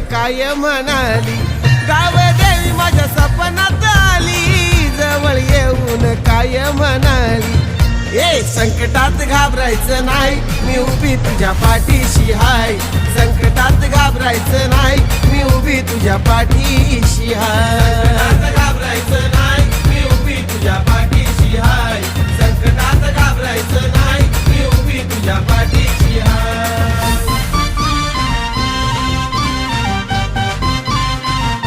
काय म्हणाली? गाव देवी माझ्या सपनात आली. जवळ येऊन काय म्हणाली? ए संकटात घाबरायचं नाही. मी उभी तुझ्या पाठीशी हाय. संकटात घाबरायचं नाही. मी उभी तुझ्या पाठीशी हाय.